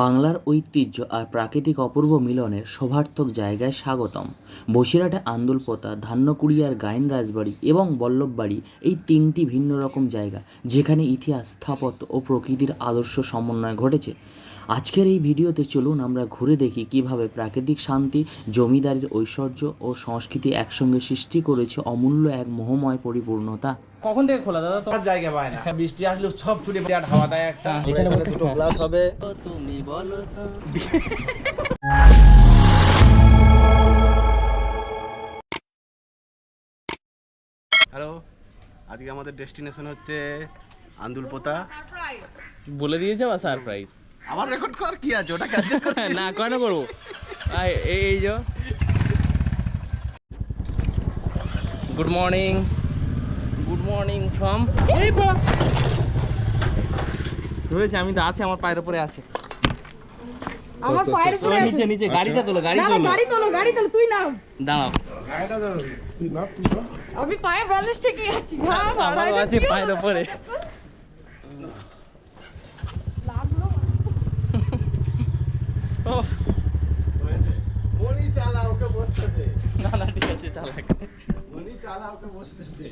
বাংলার ঐতিহ্য আর প্রাকৃতিক অপূর্ব মিলনের শোভার্থক জায়গায় স্বাগতম। বসিরহাটে আন্দুলপোতা ধান্যকুড়িয়ার গায়েন রাজবাড়ি এবং বল্লভবাড়ি এই তিনটি ভিন্ন রকম জায়গা যেখানে ইতিহাস, স্থাপত্য ও প্রকৃতির আদর্শ সমন্বয় ঘটেছে। আজকের এই ভিডিওতে চলুন আমরা ঘুরে দেখি কীভাবে প্রাকৃতিক শান্তি, জমিদারির ঐশ্বর্য ও সংস্কৃতি একসঙ্গে সৃষ্টি করেছে অমূল্য এক মোহময় পরিপূর্ণতা। কখন থেকে খোলা দাদা? তো জায়গা পায় না। বৃষ্টি আসলে সব ছুটে বিরাট হাওয়া দেয় একটা। এখানে বসে দুটো। গ্লাস হবে। তুমি বলো হ্যালো আজকে আমাদের ডেস্টিনেশন হচ্ছে আন্দুলপোতা। বলে দিয়েছে বা সারপ্রাইজ আবার রেকর্ড কর কি আছে? ওটা cancel কর। না কেন করব? আই এই এই যে। গুড মর্নিং মর্নিং ফ্রম রয়েছে আমি তো আছে আমার পায়ের উপরে আছে। আমার পায়ের উপরে নিচে নিচে গাড়িটা তোলো গাড়ি তোলো। গাড়ি তোলো গাড়ি তোলো তুই নাও। দাঁড়াও। আমি পায়ে ব্যালেন্স ঠিক আছি না আমারও আছে পায়ের উপরে। ও। মনি চালা ওকে বসতে দে। না না ঠিক আছে চালাক মনি চালা ওকে বসতে দে।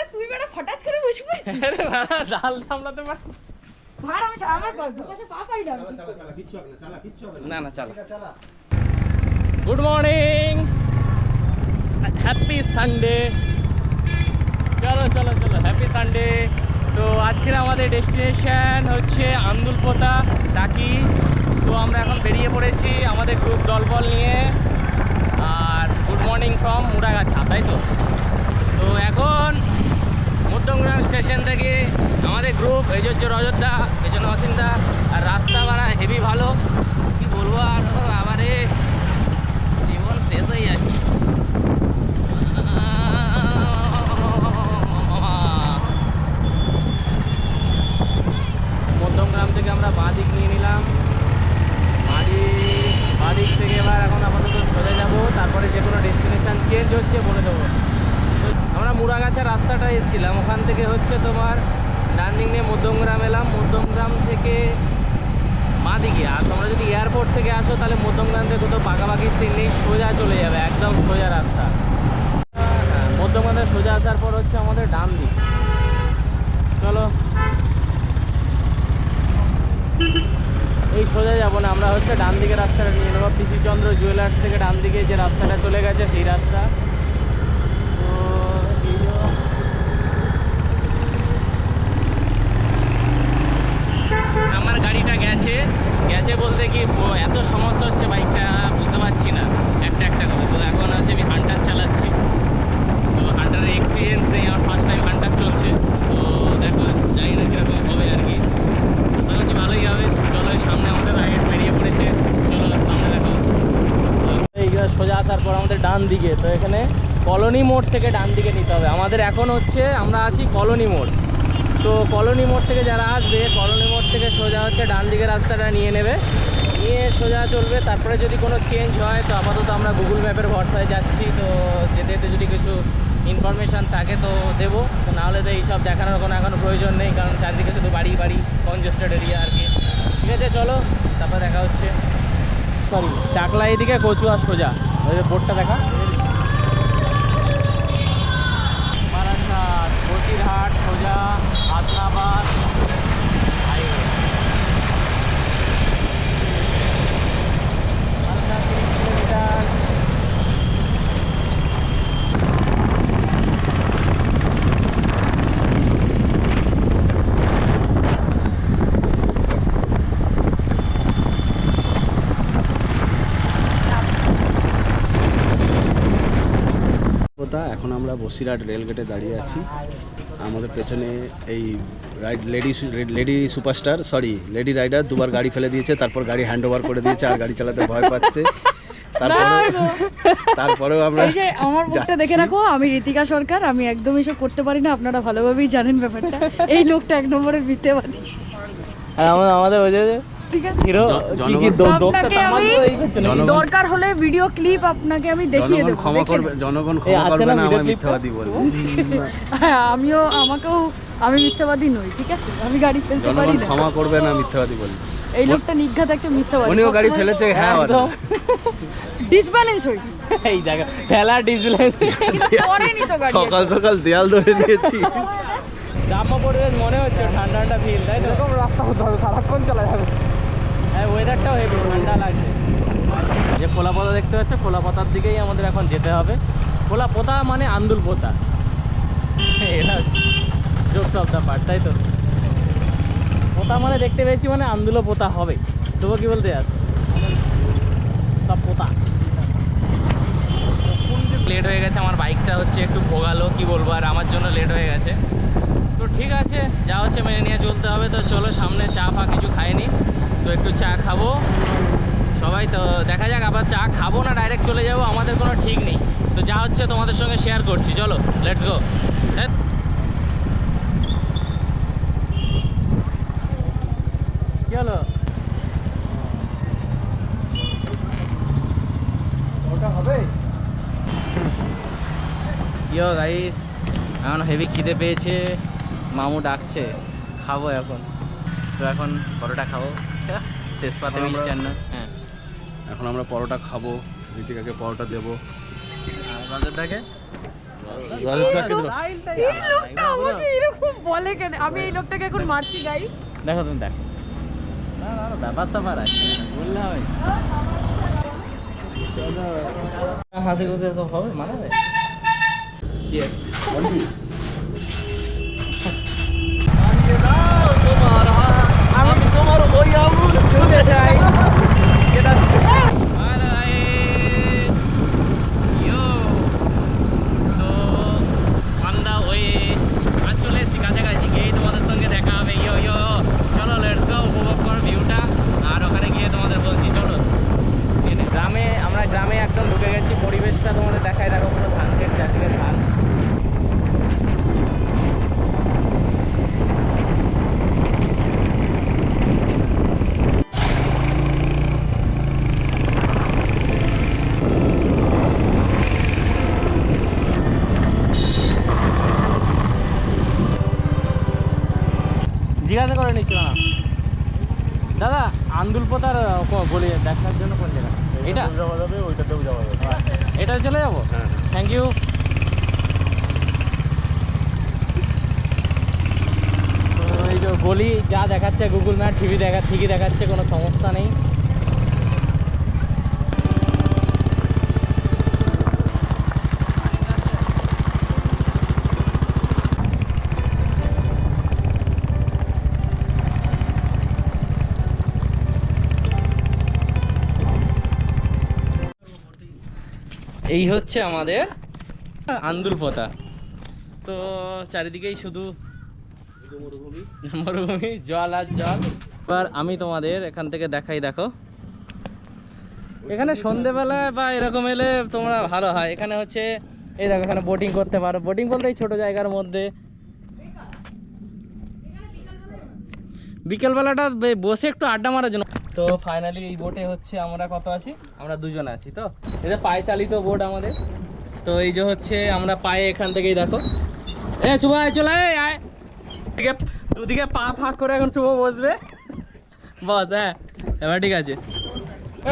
আরে তুই ফটাস করে বসে পড়েছিস আরে বাবা, ডাল সামলাতে পার। ভার আমি আমার পা- দুপাশে পা পাই না চালা চালা চালা কিচ্ছু হবে না চালা কিচ্ছু হবে না। না চালা। চালা। গুড মর্নিং হ্যাপি সানডে চলো চলো চলো হ্যাপি সানডে তো আজকের আমাদের ডেস্টিনেশন হচ্ছে আন্দুলপোতা টাকি। তো আমরা এখন বেরিয়ে পড়েছি আমাদের গ্রুপ দলবল নিয়ে। আর গুড মর্নিং ফ্রম মুড়াগাছা তাই তো? তো এখন মধ্যমগ্রাম স্টেশন থেকে আমাদের গ্রুপ এই যে হচ্ছে রজতদা এই জন্য অসিন্দা আর রাস্তা ভাড়া হেভি ভালো। কি বলব আর ও আবারে জীবন শেষ হয়ে যাচ্ছে। মধ্যমগ্রাম থেকে আমরা বাঁ দিক নিয়ে নিলাম। বাঁ দিক বাঁ দিক থেকে এবার এখন আপাতত চলে যাব। তারপরে যে কোনো ডেস্টিনেশন চেঞ্জ হচ্ছে বলে দেবো। আমরা মুড়াগাছা রাস্তাটা এসেছিলাম। ওখান থেকে হচ্ছে তোমার ডান নিয়ে মধ্যমগ্রাম এলাম। মধ্যমগ্রাম থেকে মা দিকে আর তোমরা যদি এয়ারপোর্ট থেকে আসো, তাহলে মধ্যমগ্রাম থেকে কোথাও পাকাপাকি সিন নেই, সোজা চলে যাবে, একদম সোজা রাস্তা। হ্যাঁ মধ্যমগ্রাম থেকে সোজা আসার পর হচ্ছে আমাদের ডান দিক চলো। এই সোজা যাব না, আমরা হচ্ছে ডান দিকে রাস্তাটা নিয়ে নেব। পিসিচন্দ্র জুয়েলার্স থেকে ডান দিকে যে রাস্তাটা চলে গেছে, সেই রাস্তা তো এই যে আমার গাড়িটা গেছে। গেছে বলতে কি এত সমস্যা হচ্ছে বাইকটা, বুঝতে পারছি না। একটা একটা করে। তো এখন হচ্ছে আমি হান্টার চালাচ্ছি। তো হান্টারের এক্সপিরিয়েন্স নেই, আমার ফার্স্ট টাইম হান্টার চলছে। তো দেখো, জানি না কীরকম হবে আর কি। তো হচ্ছে ভালোই হবে। চলো সামনে আমাদের রাইড বেরিয়ে পড়েছে। চলো, সামনে দেখো। এই সোজা আসার পর আমাদের ডান দিকে। তো এখানে কলোনি মোড় থেকে ডান দিকে নিতে হবে। আমাদের এখন হচ্ছে, আমরা আছি কলোনি মোড় তো কলোনি মোড় থেকে যারা আসবে, কলোনি মোড় থেকে সোজা হচ্ছে ডান দিকের রাস্তাটা নিয়ে নেবে। নিয়ে সোজা চলবে, তারপরে যদি কোনো চেঞ্জ হয়, তো আপাতত আমরা গুগল ম্যাপের ভরসায় যাচ্ছি। তো যেতে যেতে যদি কিছু ইনফরমেশান থাকে, তো দেবো। তো নাহলে তো এইসব দেখানোর কোনো এখনও প্রয়োজন নেই, কারণ চারদিকে শুধু বাড়ি বাড়ি কনজেস্টেড এরিয়া আর কি। ঠিক আছে, চলো, তারপর দেখা হচ্ছে। সরি চাকলা এদিকে কচুয়া সোজা। ওই বোর্ডটা দেখা বারাসাত বসিরহাট সোজা হাসনাবাদ হাইওয়ে বারাসাত তিরিশ কিলোমিটার পোতা এখন আমরা বসিরহাট রেলগেটে দাঁড়িয়ে আছি। আমাদের পেছনে এই ride lady lady superstar sorry lady rider দুবার গাড়ি ফেলে দিয়েছে তারপর গাড়ি হ্যান্ড ওভার করে দিয়েছে আর গাড়ি চালাতে ভয় পাচ্ছে। তারপরেও আমরা আমার মুখটা। দেখে রাখো আমি ঋতিকা সরকার আমি একদম এসব করতে পারি না আপনারা ভালোভাবেই জানেন ব্যাপারটা। এই লোকটা এক নম্বরের মিথ্যেবাদী আর আমাদের আমাদের ওই যে ঠিক আছে? হিরো কি কি আমি- এই দরকার হলে ভিডিও ক্লিপ আপনাকে আমি দেখিয়ে দেবো ক্ষমা করবে জনগণ ক্ষমা করবে না টা? মিথ্যাবাদী বলে হ্যাঁ আমিও আমাকেও আমি মিথ্যাবাদী নই ঠিক আছে? আমি গাড়ি ফেলতে পারি জনগণ না। ক্ষমা করবে না মিথ্যাবাদী বলে এই লোকটা নিঘাত একটা মিথ্যাবাদী। উনিও গাড়ি ফেলেছে হ্যাঁ একদম। ডিসব্যালেন্স হয়ে এই জায়গা ফেলা কিন্তু পড়েনি তো গাড়ি সকাল সকাল দেয়াল ধরে নিয়েছি। গ্রাম্য পরিবেশ মনে হচ্ছে ঠান্ডা ঠান্ডা ফিল তাই তো? এরকম রাস্তা হতে হবে সারাক্ষণ চলা যাবে। হ্যাঁ ওয়েদারটাও হেভি ঠান্ডা লাগছে। যে খোলা পাতা দেখতে পাচ্ছ, খোলা পাতার দিকেই আমাদের এখন যেতে হবে। খোলা পোতা মানে আন্দুল পোতা এটা যোগ শব্দ পাঠ তাই তো? পোতা মানে দেখতে পেয়েছি মানে আন্দুলও পোতা হবে। শুভ কি বলতে সব পোতা লেট হয়ে গেছে, আমার বাইকটা হচ্ছে একটু ভোগালো, কি বলব, আর আমার জন্য লেট হয়ে গেছে। তো ঠিক আছে, যা হচ্ছে মেনে নিয়ে চলতে হবে, তো চলো সামনে চা ফা কিছু খাইনি। তো একটু চা খাব। সবাই তো দেখা যাক আবার চা খাব না ডাইরেক্ট চলে যাব আমাদের কোনো ঠিক নেই। তো যা হচ্ছে তোমাদের সঙ্গে শেয়ার করছি চলো লেটস গো কি হলো? ওটা হবে? ইয়ো গাইস এখন হেভি খিদে পেয়েছে মামু ডাকছে খাব এখন। তো এখন পরোটা খাব। শেষ পাতে এখন আমরা- মিষ্টান্ন। হ্যাঁ। এখন আমরা পরোটা খাব ঋতিকাকে পরোটা দেবো। আর রজতদাকে? বলে আমি এই লোকটাকে এখন মারছি গাইস দেখো তুমি দেখো। না না না, ব্যাপার স্যাপার আছে। বললে হবে হাসি খুশি সব হবে মানাবে। Cheers. বলছি চলো এই নে, গ্রামে আমরা গ্রামে একদম ঢুকে গেছি পরিবেশটা তোমাদের দেখায় দেখো পুরো ধান ক্ষেত চারদিকে এটা? যাওয়া যাবে ওইটাতেও যাওয়া যাবে। এটা চলে যাব? হ্যাঁ। থ্যাংক ইউ এই যে গলি যা দেখাচ্ছে গুগল ম্যাপ টিভি দেখা ঠিকই দেখাচ্ছে কোনো সমস্যা নেই। এই হচ্ছে আমাদের আন্দুল পোতা তো চারিদিকেই শুধু মরুভূমি, জল আর জল। এবার আমি তোমাদের এখান থেকে দেখাই, দেখো। এখানে সন্ধেবেলায় বা এরকম এলে তোমরা ভালো হয়। এখানে হচ্ছে, এই দেখো, এখানে বোটিং করতে পারো। বোটিং বলতে এই ছোটো জায়গার মধ্যে। বিকেলবেলাটা বসে একটু আড্ডা মারার জন্য। তো ফাইনালি এই বোটে হচ্ছে আমরা কত আছি? আমরা দুজন আছি তো? এটা পায়ে চালিত বোট আমাদের। তো এই যে হচ্ছে আমরা পায়ে এখান থেকেই দেখো। এ শুভ আয় চলে আয় দুদিকে দুদিকে পা ফাঁক করে এখন শুভ বসবে। বস হ্যাঁ। এবার ঠিক আছে।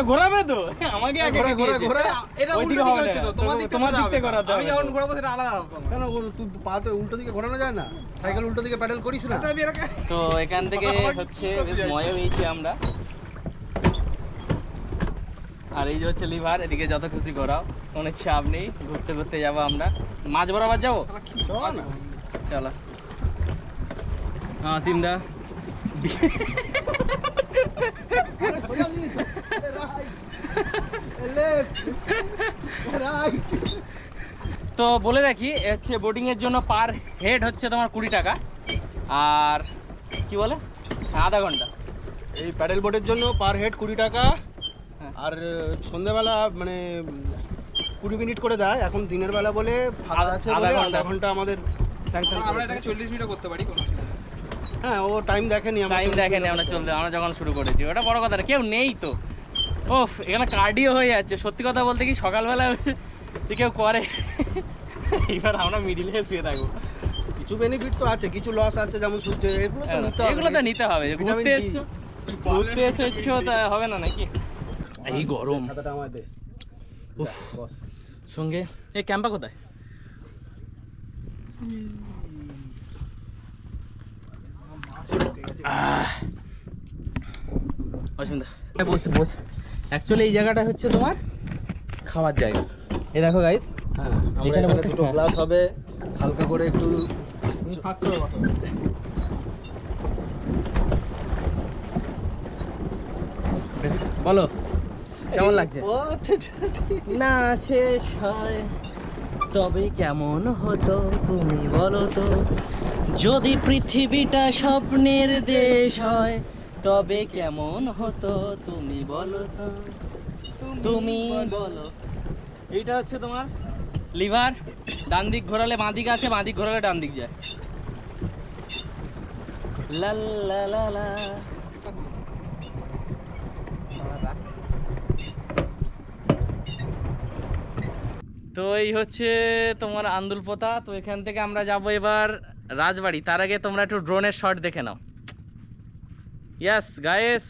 ঘোরাবে তো? আমাকে আগে ঘোরা, ঘোরা, দিয়েছে। ঘোরা। এটা ওইদিকে হবে না। তোমার দিক থেকে করাতে হবে। তো। কেন তুই পা তো উল্টো দিকে ঘোরানো যায় না? সাইকেল উল্টো দিকে প্যাডেল করিস না? তো এখান থেকে হচ্ছে মজা আমরা। আর এই যে হচ্ছে লিভার, এদিকে যত খুশি ঘোরাও, কোনো চাপ নেই, ঘুরতে ঘুরতে যাব আমরা। মাছ বরাবর যাব? চলো। হ্যাঁ সিমদা। তো বলে রাখি হচ্ছে বোটিং এর জন্য পার হেড হচ্ছে তোমার কুড়ি টাকা। আর কি বলে? আধা ঘণ্টা। এই প্যাডেল বোটের জন্য পার হেড কুড়ি টাকা। আর সন্ধ্যেবেলা মানে কুড়ি মিনিট করে দেয় এখন দিনের বেলা বলে ফাঁকা আধা- আছে বলে ঘণ্টা। আধা ঘণ্টা। আমাদের স্যাংশন আমরা এটাকে চল্লিশ মিনিটও করতে পারি কোনো হ্যাঁ ও টাইম দেখেনি আমরা টাইম দেখেনি আমরা চলতে আমরা যখন শুরু করেছি। ওটা বড় কথা না কেউ নেই তো। ওফ এখানে কার্ডিও হয়ে যাচ্ছে। সত্যি কথা বলতে কি সকালবেলা যদি কেউ করে এবার আমরা মিডিলে শুয়ে থাকব। কিছু বেনিফিট তো আছে কিছু লস আছে যেমন সূর্য এগুলো তো নিতে হবে। এগুলো তো নিতে হবে। ঘুরতে ডি। এসছো ঘুরতে এসেছ হবে না নাকি? এই গরম। ছাতাটা আমায় দে। সঙ্গে এই ক্যাম্পা কোথায়। অসুবিধা বস বস। অ্যাকচুয়ালি এই জায়গাটা হচ্ছে তোমার খাওয়ার জায়গা। এই দেখো গাইস হ্যাঁ এখানে বসে- বসে হ্যাঁ। গ্লাস হবে। হালকা করে একটু বলো। কেমন লাগছে? না শেষ হয়। তবে কেমন হতো তুমি বলো তো? যদি পৃথিবীটা স্বপ্নের দেশ হয় তবে কেমন হতো তুমি বলো তো? তুমি বলো। এইটা হচ্ছে তোমার লিভার ডান দিক ঘোরালে বাঁ দিক আছে বাঁ দিক ঘোরালে ডান দিক যায়। লা লা লা তো এই হচ্ছে তোমার আন্দুলপোতা তো এখান থেকে আমরা যাব এবার রাজবাড়ি। তার আগে তোমরা একটু ড্রোনের শট দেখে নাও। ইয়াস গায়েস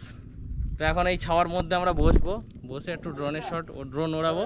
তো এখন এই ছাওয়ার মধ্যে আমরা বসবো। বসে একটু ড্রোনের শট ও ড্রোন ওড়াবো।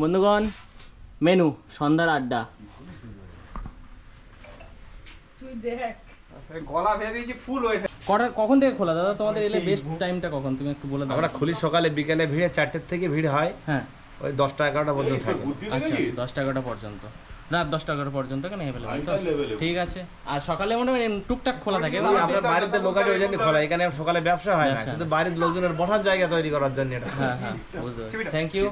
বন্ধুগণ মেনু সন্ধ্যার আড্ডা। তুই দেখ। গলা ভেঙে দিয়েছি ফুল ওইটা কটা কখন থেকে খোলা? দাদা তোমাদের এলে বেস্ট টাইমটা কখন? তুমি একটু বলে দাও। আমরা খুলি সকালে বিকেলে ভিড়ে চারটের থেকে ভিড় হয়। হ্যাঁ। ওই দশটা এগারোটা পর্যন্ত থাকে। আচ্ছা দশটা এগারোটা পর্যন্ত। রাত দশটা এগারোটা পর্যন্ত কেন অ্যাভেলেবল তো ঠিক আছে। আর সকালে মোটামুটি টুকটাক খোলা থাকে। আপনার বাড়িতে লোক আছে ওই জন্য খোলা। এখানে সকালে ব্যবসা হয় না। শুধু বাড়ির লোকজনের বসার জায়গা তৈরি করার জন্য এটা। হ্যাঁ হ্যাঁ বুঝতে পারছি। থ্যাংক ইউ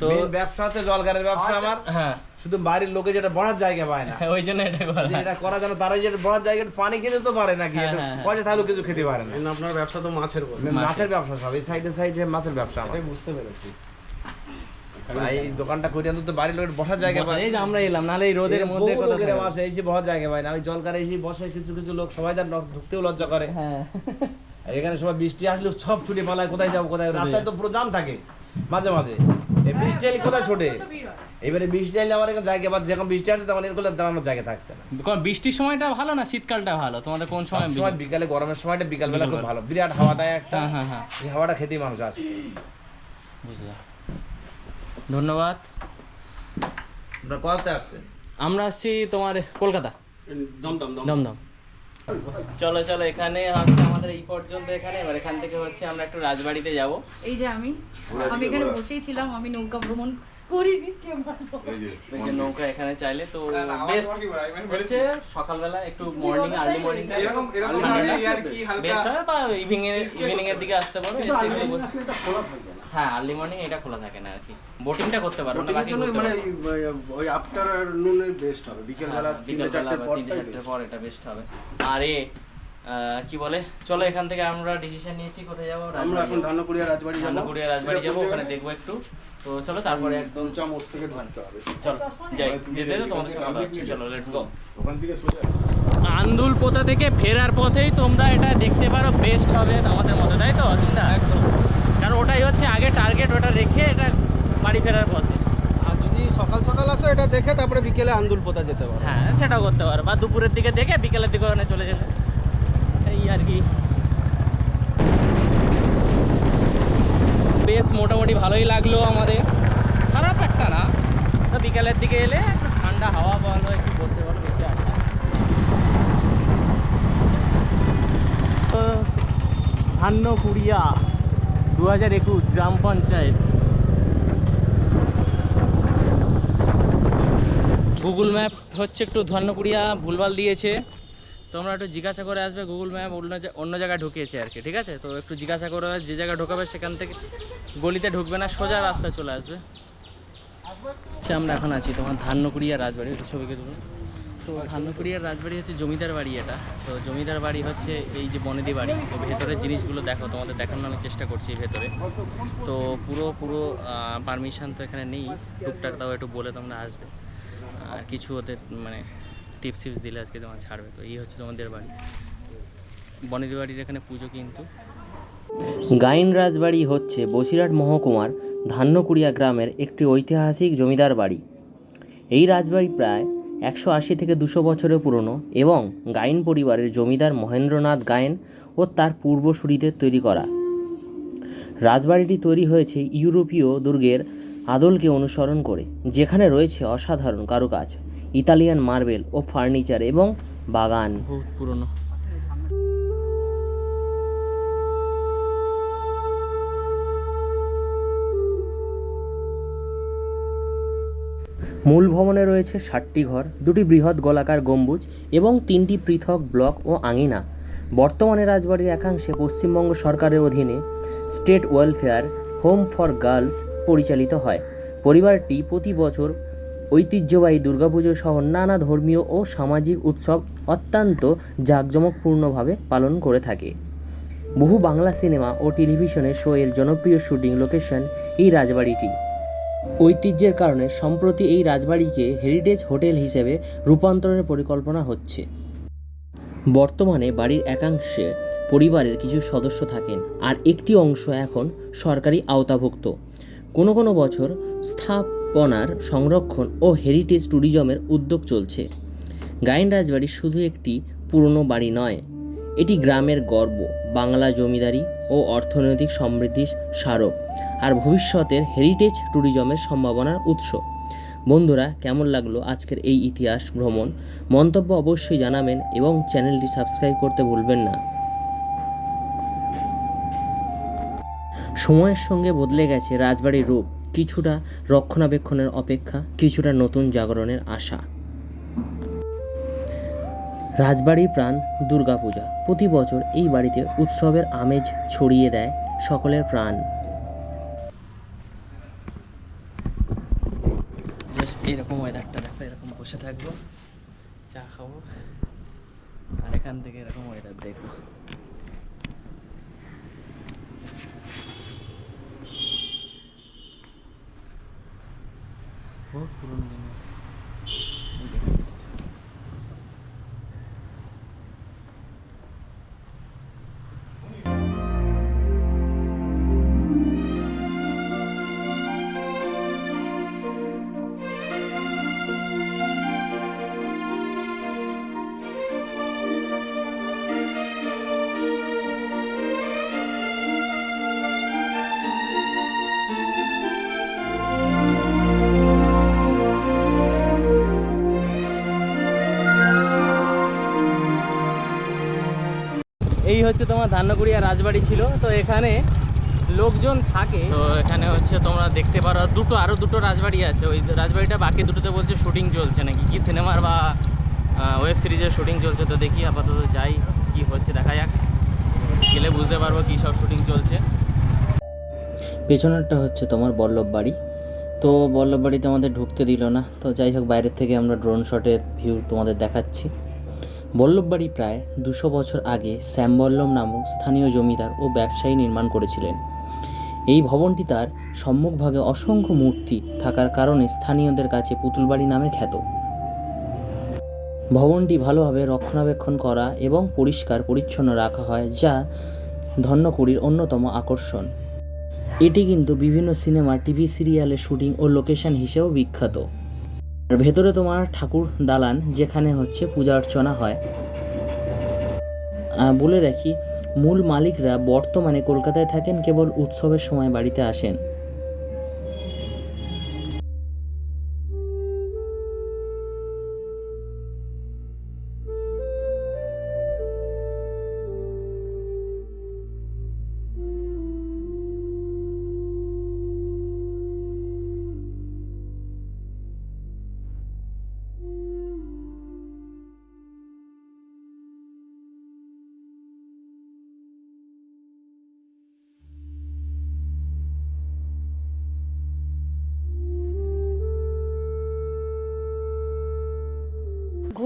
তো মেন ব্যবসা হচ্ছে জলগারের ব্যবসা আমার। হ্যাঁ। শুধু বাড়ির লোকে যেটা বড়ার জায়গা পায় না। ওই জন্য এটা করা এটা করা যেন তারা যেটা বড়ার জায়গা পানি খেতে তো পারে নাকি? হ্যাঁ, হ্যাঁ, হ্যাঁ। পয়সা থাকলেও কিছু খেতে পারে না। আপনার ব্যবসা তো মাছের মাছের ব্যবসা সব এই সাইডে সাইডে মাছের ব্যবসা আমার। বুঝতে পেরেছি। আর দোকানটা করে অন্তত বাড়ির লোকের বসার জায়গা পায় এই যে আমরা এলাম নাহলে এই রোদের মধ্যে বসার জায়গা পায় না। ওই জলকারে এসে বসে কিছু কিছু লোক সবাই ঢুকতেও লজ্জা করে। হ্যাঁ। এখানে সবাই বৃষ্টি আসলে সব ছুটে পালায় কোথায় যাব কোথায় রাস্তায় তো পুরো জাম থাকে মাঝে মাঝে। এই বৃষ্টি এলে কোথায় ছোটে? এবারে বৃষ্টি এলে আমার এখানে জায়গা বা যখন বৃষ্টি আসছে তখন এগুলো দাঁড়ানোর জায়গা থাকছে না। কারণ বৃষ্টির সময়টা ভালো না শীতকালটা ভালো? তোমাদের কোন সময় সময় বিকালে গরমের সময়টা বিকাল বেলা খুব ভালো। বিরাট হাওয়া দেয় একটা। হ্যাঁ হ্যাঁ হ্যাঁ। এই হাওয়াটা খেতেই মানুষ আসে। বুঝলাম। ধন্যবাদ। আপনারা কোথাতে আসছেন আমরা আসছি তোমার কলকাতা। দমদম দম দমদম। চলো চলো এখানে হচ্ছে আমাদের এই পর্যন্ত এখানে। এবার এখান থেকে হচ্ছে আমরা একটু রাজবাড়িতে যাব। এই যে আমি আমি এখানে বসেই ছিলাম আমি নৌকা ভ্রমণ করিনি কে যে নৌকা এখানে চাইলে তো বেস্ট আমি হচ্ছে সকালবেলা একটু মর্নিং আর্লি মর্নিং বেস্ট হবে বা ইভিনিং এর ইভিনিং এর দিকে আসতে পারো হ্যাঁ আর্লি মর্নিং এটা খোলা থাকে না আর কি বোটিংটা করতে পারো না বাকি মানে ওই- আফটার নুনে বেস্ট হবে বিকেল বেলা হ্যাঁ, তিনটে চারটে পর তিনটে চারটের পর এটা বেস্ট হবে। আর এ কি বলে? চলো এখান থেকে আমরা ডিসিশন নিয়েছি কোথায় যাব আমরা এখন ধান্যকুড়িয়া রাজবাড়ি যাব। ধান্যকুড়িয়া রাজবাড়ি যাব ওখানে দেখব একটু। তো চলো তারপরে একদম চা মোড় থেকে ঢুকতে হবে। চলো যাই যেতে তো তোমাদের সঙ্গে কথা হচ্ছে। চলো লেটস গো ওখান থেকে সোজা আন্দুল পোতা থেকে ফেরার পথেই তোমরা এটা দেখতে পারো বেস্ট হবে আমাদের মতো তাই তো অসুবিধা কারণ ওটাই হচ্ছে আগে টার্গেট ওটা রেখে এটা বাড়ি ফেরার পথে। আর যদি সকাল সকাল আসো এটা দেখে তারপরে বিকেলে আন্দুল পোতা যেতে পারো। হ্যাঁ সেটাও করতে পারো। বা দুপুরের দিকে দেখে বিকেলের দিকে ওখানে চলে যেতে এই আর কি। বেশ মোটামুটি ভালোই লাগল আমাদের। খারাপ একটা না। তো বিকেলের দিকে এলে একটু ঠান্ডা হাওয়া বলো একটু বসে বলো বেশি আড্ডা। তো ধান্য কুড়িয়া। দু হাজার একুশ গ্রাম পঞ্চায়েত। গুগল ম্যাপ হচ্ছে একটু ধর্ণকুড়িয়া ভুলভাল দিয়েছে। তোমরা একটু জিজ্ঞাসা করে আসবে গুগল ম্যাপ অন্য অন্য জায়গায় ঢুকিয়েছে আর কি, ঠিক আছে? তো একটু জিজ্ঞাসা করে যে জায়গায় ঢোকাবে সেখান থেকে গলিতে ঢুকবে না, সোজা রাস্তা চলে আসবে। আচ্ছা আমরা এখন আছি তোমার ধান্যকুড়িয়া রাজবাড়ি ছবিকে তুলো তো ধান্যকুড়িয়ার রাজবাড়ি হচ্ছে জমিদার বাড়ি এটা। তো জমিদার বাড়ি হচ্ছে এই যে বনেদি বাড়ি। তো ভেতরের জিনিসগুলো দেখো, তোমাদের দেখানোর আমি চেষ্টা করছি ভেতরে। তো পুরো পুরো পারমিশন তো এখানে নেই। টুকটাক তাও একটু বলে তোমরা আসবে। আর কিছু ওদের মানে টিপস টিপস দিলে আজকে তোমার ছাড়বে। তো এই হচ্ছে তোমাদের বাড়ি। বনেদি বাড়ির এখানে পুজো কিন্তু। গাইন রাজবাড়ি হচ্ছে বসিরহাট মহকুমার ধান্যকুড়িয়া গ্রামের একটি ঐতিহাসিক জমিদার বাড়ি। এই রাজবাড়ি প্রায় একশো আশি থেকে দুশো বছরের পুরনো এবং গায়েন পরিবারের জমিদার মহেন্দ্রনাথ গায়েন ও তার পূর্বসূরিদের তৈরি করা। রাজবাড়িটি তৈরি হয়েছে ইউরোপীয় দুর্গের আদলকে অনুসরণ করে, যেখানে রয়েছে অসাধারণ কারুকাজ, ইতালিয়ান মার্বেল ও ফার্নিচার এবং বাগান। পুরনো। মূল ভবনে রয়েছে ষাটটি ঘর, দুটি বৃহৎ গোলাকার গম্বুজ এবং তিনটি পৃথক ব্লক ও আঙিনা। বর্তমানে রাজবাড়ির একাংশে পশ্চিমবঙ্গ সরকারের অধীনে state welfare, home for girls পরিচালিত হয়। পরিবারটি প্রতি বছর ঐতিহ্যবাহী দুর্গাপুজো সহ নানা ধর্মীয় ও সামাজিক উৎসব অত্যন্ত জাঁকজমকপূর্ণভাবে পালন করে থাকে। বহু বাংলা সিনেমা ও টেলিভিশনে শো এর জনপ্রিয় শুটিং লোকেশন এই রাজবাড়িটি। ঐতিহ্যের কারণে সম্প্রতি এই রাজবাড়িকে হেরিটেজ হোটেল হিসেবে রূপান্তরের পরিকল্পনা হচ্ছে। বর্তমানে বাড়ির একাংশে পরিবারের কিছু সদস্য থাকেন আর একটি অংশ এখন সরকারি আওতাভুক্ত। কোনো কোনো বছর স্থাপনার সংরক্ষণ ও হেরিটেজ ট্যুরিজমের উদ্যোগ চলছে। গাইন রাজবাড়ি শুধু একটি পুরনো বাড়ি নয়, এটি গ্রামের গর্ব, বাংলা জমিদারি ও অর্থনৈতিক সমৃদ্ধির স্মারক আর ভবিষ্যতের হেরিটেজ ট্যুরিজমের সম্ভাবনার উৎস। বন্ধুরা, কেমন লাগল আজকের এই ইতিহাস ভ্রমণ? মন্তব্য অবশ্যই জানাবেন এবং চ্যানেলটি সাবস্ক্রাইব করতে ভুলবেন না। সময়ের সঙ্গে বদলে গেছে রাজবাড়ির রূপ। কিছুটা রক্ষণাবেক্ষণের অপেক্ষা, কিছুটা নতুন জাগরণের আশা। রাজবাড়ির প্রাণ দুর্গাপূজা। প্রতি বছর এই বাড়িতে উৎসবের আমেজ ছড়িয়ে দেয় সকলের প্রাণ। জাস্ট এইরকম ওয়েদারটা দেখো, এরকম বসে থাকব, চা খাব, আর এখান থেকে এরকম ওয়েদার দেখব। বহুত পুরনো দিনের হচ্ছে তোমার ধান্যকুড়িয়া রাজবাড়ি ছিল। তো এখানে লোকজন থাকে। তো এখানে হচ্ছে তোমরা দেখতে পারো দুটো আরও দুটো রাজবাড়ি আছে। ওই রাজবাড়িটা বাকি দুটোতে বলছে শুটিং চলছে নাকি? কি সিনেমার বা ওয়েব সিরিজের শুটিং চলছে? তো দেখি আপাতত যাই কি হচ্ছে দেখা যাক। গেলে বুঝতে পারব কী সব শুটিং চলছে। পেছনেরটা হচ্ছে তোমার বল্লভ বাড়ি। তো বল্লভ বাড়িতে আমাদের ঢুকতে দিল না। তো যাই হোক বাইরের থেকে আমরা ড্রোন শটের ভিউ তোমাদের দেখাচ্ছি। বল্লভ বাড়ি প্রায় দুশো বছর আগে শ্যামবল্লভ নামক স্থানীয় জমিদার ও ব্যবসায়ী নির্মাণ করেছিলেন। এই ভবনটি তার সম্মুখভাগে অসংখ্য মূর্তি থাকার কারণে স্থানীয়দের কাছে পুতুলবাড়ি নামে খ্যাত। ভবনটি ভালোভাবে রক্ষণাবেক্ষণ করা এবং পরিষ্কার পরিচ্ছন্ন রাখা হয়, যা ধন্যকুড়ির অন্যতম আকর্ষণ। এটি কিন্তু বিভিন্ন সিনেমা, টিভি সিরিয়ালের শুটিং ও লোকেশন হিসেবেও বিখ্যাত। ভেতরে তোমার ঠাকুর দালান, যেখানে হচ্ছে পূজা অর্চনা হয়। বলে রাখি, মূল মালিকরা বর্তমানে কলকাতায় থাকেন, কেবল উৎসবের সময় বাড়িতে আসেন।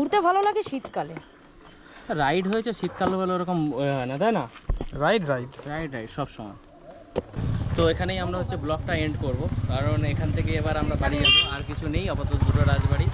ঘুরতে ভালো লাগে শীতকালে। রাইড হয়েছে শীতকাল হলে ওরকম হয় না তাই না? রাইড রাইড রাইড রাইড সব সময়। তো এখানেই আমরা হচ্ছে ব্লগটা এন্ড করব কারণ এখান থেকে এবার আমরা বাড়ি যাব আর কিছু নেই আপাতত দুটো রাজবাড়ি।